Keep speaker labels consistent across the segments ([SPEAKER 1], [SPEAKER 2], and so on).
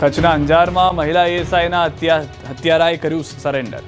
[SPEAKER 1] કચ્છના અંજારમાં મહિલા એએસઆઈના હત્યા હત્યારાએ કર્યું સરેન્ડર.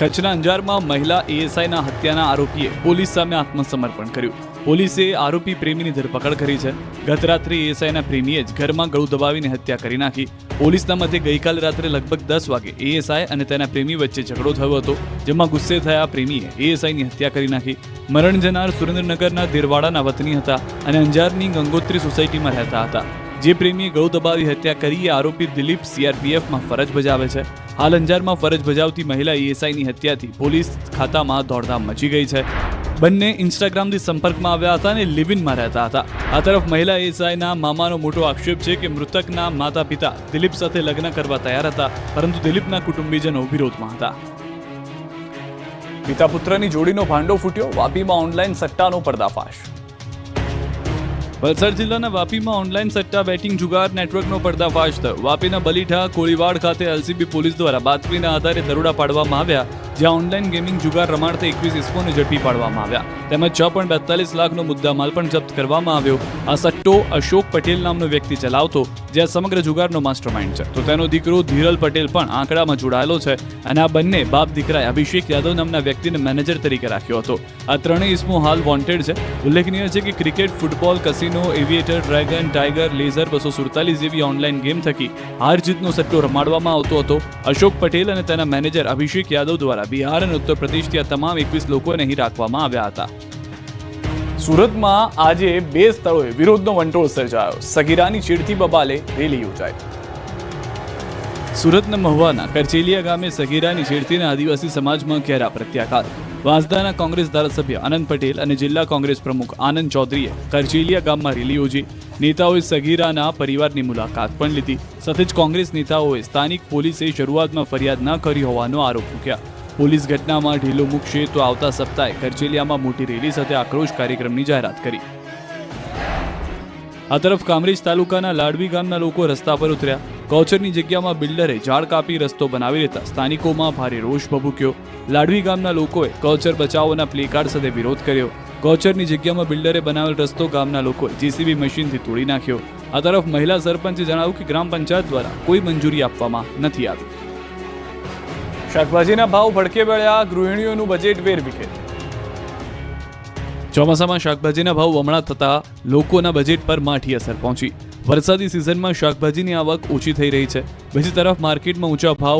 [SPEAKER 1] કચ્છના અંજારમાં મહિલા એએસઆઈના હત્યાના આરોપીએ પોલીસ સામે આત્મસમર્પણ કર્યું. પોલીસે આરોપી પ્રેમીની ધરપકડ કરી છે. ગત રાત્રે એએસઆઈના પ્રેમીએ જ ઘરમાં ગળું દબાવીને હત્યા કરી નાખી. પોલીસના મતે ગઈકાલે રાત્રે લગભગ દસ વાગે એએસઆઈ અને તેના પ્રેમી વચ્ચે ઝઘડો થયો હતો, જેમાં ગુસ્સે થયા પ્રેમીએ એએસઆઈની હત્યા કરી નાખી. મરણ જનાર સુરેન્દ્રનગરના દેરવાડાના વતની હતા અને અંજારની ગંગોત્રી સોસાયટીમાં રહેતા હતા. જે પ્રેમીએ ગૌ દબાવી હત્યા કરી આરોપી દિલીપ સીઆરપીએફમાં ફરજ બજાવે છે. હાલ અંજારમાં ફરજ બજાવતી મહિલા ઈએસઆઈની હત્યાથી પોલીસ ખાતામાં દોડધામ મચી ગઈ છે. બંને ઇન્સ્ટાગ્રામથી સંપર્કમાં આવ્યા હતા અને લિવિનમાં રહેતા હતા. આ તરફ મહિલા એસઆઈના મામાનો મોટો આક્ષેપ છે કે મૃતકના માતા પિતા દિલીપ સાથે લગ્ન કરવા તૈયાર હતા, પરંતુ દિલીપના કુટુંબીજનો વિરોધમાં હતા. પિતા પુત્રની જોડીનો ભાંડો ફૂટ્યો, વાપીમાં ઓનલાઈન સટ્ટાનો પર્દાફાશ. વલસાડ જિલ્લાના વાપીમાં ઓનલાઈન સટ્ટા બેટિંગ જુગાર નેટવર્કનો પર્દાફાશ થયો. વાપીના બલીઠા કોળીવાડ ખાતે એલસીબી પોલીસ દ્વારા બાતમીના આધારે દરોડા પાડવામાં આવ્યા. જ્યાં ઓનલાઈન ગેમિંગ જુગાર રમાડતા એકવીસ ઇસમોને ઝડપી પાડવામાં આવ્યા. તેમજ છ પોઈન્ટ બેતાલીસ લાખનો મુદ્દામાલ પણ જપ્ત કરવામાં આવ્યો. આ સટ્ટો અશોક પટેલ નામનો વ્યક્તિ ચલાવતો જે આ સમગ્ર જુગારનો માસ્ટરમાઇન્ડ છે. તો તેનો દીકરો ધીરલ પટેલ પણ આંકડામાં જોડાયેલો છે અને આ બંને બાપ દીકરાએ અભિષેક યાદવ નામના વ્યક્તિને મેનેજર તરીકે રાખ્યો હતો. આ ત્રણેય ઇસમો હાલ વોન્ટેડ છે. ઉલ્લેખનીય છે કે cricket football casino aviator dragon tiger laser બસો સુડતાલીસ જેવી ઓનલાઈન ગેમ થકી હાર જીતનો સટ્ટો રમાડવામાં આવતો હતો. અશોક પટેલ અને તેના મેનેજર અભિષેક યાદવ દ્વારા બિહાર અને ઉત્તર પ્રદેશથી આ તમામ એકવીસ લોકોને અહીં રાખવામાં આવ્યા હતા. સુરતમાં આજે બે સ્થળોએ વિરોધનો વંટોળ સર્જાયો. સગીરાની ચીડથી બબાલે રેલી યોજાઈ. સુરતના મહુવાના કરચેલિયા ગામે સગીરાની છેડતીના આદિવાસી સમાજમાં ઘેરા પ્રત્યાઘાત. વાંસદાના કોંગ્રેસ ધારાસભ્ય આનંદ પટેલ અને જિલ્લા કોંગ્રેસ પ્રમુખ આનંદ ચૌધરીએ કરચેલિયા ગામમાં રેલી યોજી. નેતાઓએ સગીરાના પરિવારની મુલાકાત પણ લીધી. સાથે જ કોંગ્રેસ નેતાઓએ સ્થાનિક પોલીસે શરૂઆતમાં ફરિયાદ ન કરી હોવાનો આરોપ મૂક્યા. પોલીસ ઘટનામાં ઢીલો મૂકશે તો આવતા સપ્તાહે કરચેલિયામાં મોટી રેલી સાથે આક્રોશ કાર્યક્રમની જાહેરાત કરી. આ તરફ કામરેજ તાલુકાના લાડવી ગામના લોકો રસ્તા પર ઉતર્યા. કૌચરની જગ્યામાં બિલ્ડરે ઝાડ કાપી રસ્તો બનાવી લેતા સ્થાનિકોમાં ભારે રોષ ભભૂક્યો. લાડવી ગામના લોકોએ ગૌચર બચાવોના પ્લેકાર્ડ સાથે વિરોધ કર્યો. ગૌચરની જગ્યામાં બિલ્ડરે બનાવેલ રસ્તો ગામના લોકોએ જેસીબી મશીનથી તોડી નાખ્યો. આ તરફ મહિલા સરપંચે જણાવ્યું કે ગ્રામ પંચાયત દ્વારા કોઈ મંજૂરી આપવામાં નથી આવી. શાકભાજીના ભાવ ભડકે વળ્યા, ગૃહિણીઓનું બજેટ વેરવિખેર ચોમાસામાં શાકભાજીના ભાવ બમણા થતા લોકોના બજેટ પર માઠી અસર પહોંચી. વરસાદી સિઝનમાં શાકભાજીની આવક ઓછી થઈ રહી છે. બીજી તરફ માર્કેટમાં ઊંચા ભાવ